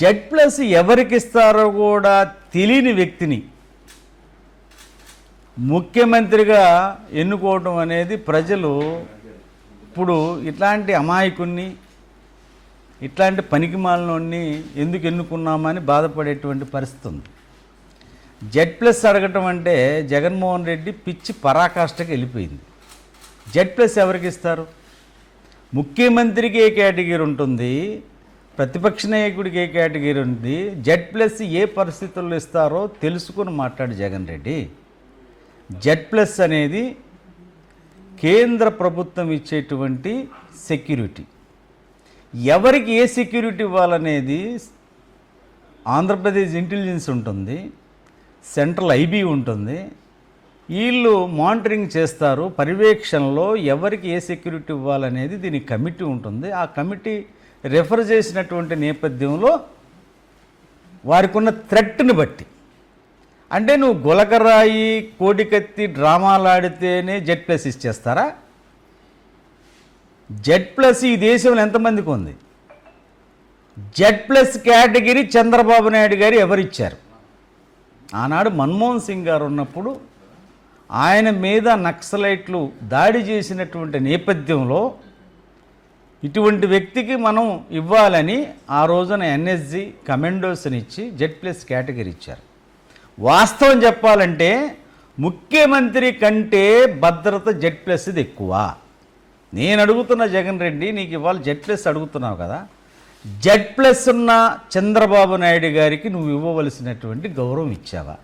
Z plus ఎవరికి ఇస్తారో కూడా తెలియని వ్యక్తిని ముఖ్యమంత్రిగా ఎన్నుకోవటం అనేది ప్రజలు ఇప్పుడు ఇట్లాంటి అమాయకుణ్ణి ఇట్లాంటి పనికిమాలని ఎందుకు ఎన్నుకున్నామని బాధపడేటువంటి పరిస్థితి ఉంది. జెడ్ ప్లస్ అడగటం అంటే జగన్మోహన్ రెడ్డి పిచ్చి పరాకాష్ఠకి వెళ్ళిపోయింది. జెడ్ ప్లస్ ఎవరికి ఇస్తారు? ముఖ్యమంత్రికి ఏ కేటగిరీ ఉంటుంది. ప్రతిపక్ష నాయకుడికి ఏ కేటగిరీ ఉంది? జెడ్ ప్లస్ ఏ పరిస్థితుల్లో ఇస్తారో తెలుసుకుని మాట్లాడు జగన్ రెడ్డి. జెడ్ ప్లస్ అనేది కేంద్ర ప్రభుత్వం ఇచ్చేటువంటి సెక్యూరిటీ. ఎవరికి ఏ సెక్యూరిటీ ఇవ్వాలనేది ఆంధ్రప్రదేశ్ ఇంటెలిజెన్స్ ఉంటుంది సెంట్రల్ ఐబీ ఉంటుంది. వీళ్ళు మానిటరింగ్ చేస్తారు పర్యవేక్షణలో ఎవరికి ఏ సెక్యూరిటీ ఇవ్వాలనేది దీనికి కమిటీ ఉంటుంది. ఆ కమిటీ రెఫర్ చేసినటువంటి నేపథ్యంలో వారికి ఉన్న థ్రెట్ని బట్టి. అంటే నువ్వు గులకరాయి కోడికత్తి డ్రామాలు ఆడితేనే జెడ్ ప్లస్ ఇచ్చేస్తారా జెడ్ ప్లస్ ఈ దేశంలో ఎంతమందికి ఉంది? Z plus category Chandrababu Naidu గారు ఎవరిచ్చారు? ఆనాడు మన్మోహన్ సింగ్ గారు ఉన్నప్పుడు ఆయన మీద నక్సలైట్లు దాడి చేసినటువంటి నేపథ్యంలో ఇటువంటి వ్యక్తికి మనం ఇవ్వాలని ఆ రోజున ఎన్ఎస్జి కమెండోస్ని ఇచ్చి జెడ్ ప్లస్ కేటగిరీ ఇచ్చారు. వాస్తవం చెప్పాలంటే ముఖ్యమంత్రి కంటే భద్రత జెడ్ ప్లస్ది ఎక్కువ. నేను అడుగుతున్న జగన్ రెడ్డి నీకు ఇవాళ జెడ్ ప్లస్ అడుగుతున్నావు కదా. జెడ్ ప్లస్ ఉన్న చంద్రబాబు నాయుడు గారికి నువ్వు ఇవ్వవలసినటువంటి గౌరవం ఇచ్చావా?